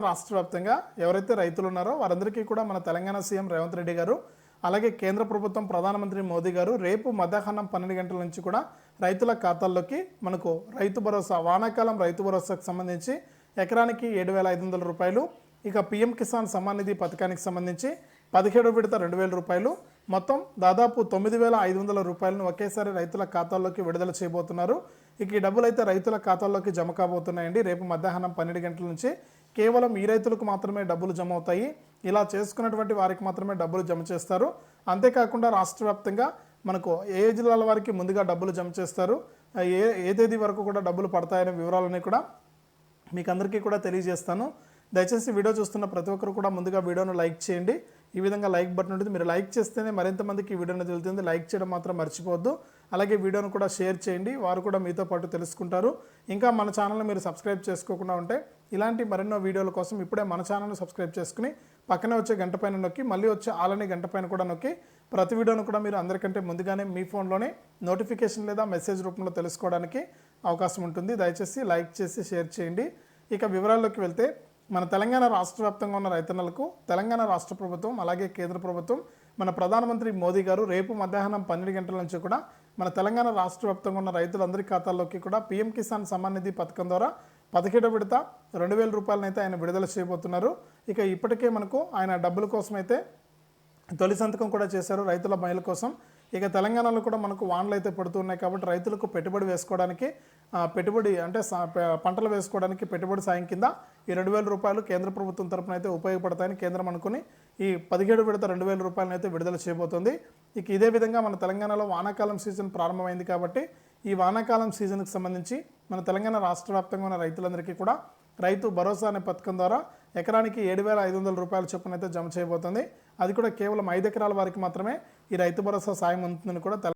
రాష్ట్ర వ్యాప్తంగా ఎవరైతే రైతులు ఉన్నారో వారందరికీ కూడా మన తెలంగాణ సీఎం రేవంత్ రెడ్డి గారు అలాగే కేంద్ర ప్రభుత్వం ప్రధానమంత్రి మోదీ గారు రేపు మధ్యాహ్నం పన్నెండు గంటల నుంచి కూడా రైతుల ఖాతాల్లోకి మనకు రైతు భరోసా వానాకాలం రైతు భరోసాకు సంబంధించి ఎకరానికి ఏడు వేల ఐదు వందల రూపాయలు ఇక పిఎం కిసాన్ సమ్మాన్ నిధి పథకానికి సంబంధించి పదిహేడు విడత రెండు వేల రూపాయలు మొత్తం దాదాపు తొమ్మిది వేల ఐదు వందల రూపాయలను ఒకేసారి రైతుల ఖాతాల్లోకి విడుదల చేయబోతున్నారు. ఇక ఈ డబ్బులు అయితే రైతుల ఖాతాల్లోకి జమ కాబోతున్నాయండి. రేపు మధ్యాహ్నం పన్నెండు గంటల నుంచి కేవలం ఈ రైతులకు మాత్రమే డబ్బులు జమ అవుతాయి. ఇలా చేసుకున్నటువంటి వారికి మాత్రమే డబ్బులు జమ చేస్తారు. అంతేకాకుండా రాష్ట్ర వ్యాప్తంగా మనకు ఏ జిల్లాల వారికి ముందుగా డబ్బులు జమ చేస్తారు? ఏ ఏ తేదీ వరకు కూడా డబ్బులు పడతాయనే వివరాలన్నీ కూడా మీకు అందరికీ కూడా తెలియజేస్తాను. దయచేసి వీడియో చూస్తున్న ప్రతి ఒక్కరు కూడా ముందుగా వీడియోను లైక్ చేయండి. ఈ విధంగా లైక్ బటన్ ఉంటుంది. మీరు లైక్ చేస్తేనే మరింత మందికి ఈ వీడియోని తెలుతుంది లైక్ చేయడం మాత్రం మర్చిపోవద్దు. అలాగే వీడియోను కూడా షేర్ చేయండి. వారు కూడా మీతో పాటు తెలుసుకుంటారు. ఇంకా మన ఛానల్ని మీరు సబ్స్క్రైబ్ చేసుకోకుండా ఉంటే ఇలాంటి మరెన్నో వీడియోల కోసం ఇప్పుడే మన ఛానల్ని సబ్స్క్రైబ్ చేసుకుని పక్కనే వచ్చే గంట పైన నొక్కి మళ్ళీ వచ్చే ఆలని గంట పైన కూడా నొక్కి ప్రతి వీడియోను కూడా మీరు అందరికంటే ముందుగానే మీ ఫోన్లోనే నోటిఫికేషన్ లేదా మెసేజ్ రూపంలో తెలుసుకోవడానికి అవకాశం ఉంటుంది. దయచేసి లైక్ చేసి షేర్ చేయండి. ఇక వివరాల్లోకి వెళ్తే మన తెలంగాణ రాష్ట్ర వ్యాప్తంగా ఉన్న రైతన్నలకు తెలంగాణ రాష్ట్ర ప్రభుత్వం అలాగే కేంద్ర ప్రభుత్వం మన ప్రధానమంత్రి మోదీ గారు రేపు మధ్యాహ్నం పన్నెండు గంటల నుంచి కూడా మన తెలంగాణ రాష్ట్ర వ్యాప్తంగా ఉన్న రైతులందరి ఖాతాల్లోకి కూడా పీఎం కిసాన్ సమ్మాన్ నిధి పథకం ద్వారా పదిహేడో విడత రెండు వేల రూపాయలనైతే ఆయన విడుదల చేయబోతున్నారు. ఇక ఇప్పటికే మనకు ఆయన డబ్బుల కోసం అయితే తొలి సంతకం కూడా చేశారు రైతుల మహిళల కోసం. ఇక తెలంగాణలో కూడా మనకు వానలు అయితే పడుతున్నాయి కాబట్టి రైతులకు పెట్టుబడి వేసుకోవడానికి పెట్టుబడి అంటే పంటలు వేసుకోవడానికి పెట్టుబడి సాయం కింద ఈ రెండు వేల రూపాయలు కేంద్ర ప్రభుత్వం తరపున అయితే ఉపయోగపడతాయని కేంద్రం అనుకుని ఈ పదిహేడు విడత రెండు వేల రూపాయలను అయితే విడుదల చేయబోతోంది. ఇక ఇదే విధంగా మన తెలంగాణలో వానాకాలం సీజన్ ప్రారంభమైంది కాబట్టి ఈ వానాకాలం సీజన్కి సంబంధించి మన తెలంగాణ రాష్ట్ర వ్యాప్తంగా ఉన్న రైతులందరికీ కూడా రైతు భరోసా అనే పథకం ద్వారా ఎకరానికి ఏడు వేల ఐదు వందల రూపాయల చొప్పున అయితే జమ చేయబోతుంది. అది కూడా కేవలం ఐదు ఎకరాల వారికి మాత్రమే ఈ రైతు భరోసా సాయం ఉంటుందని కూడా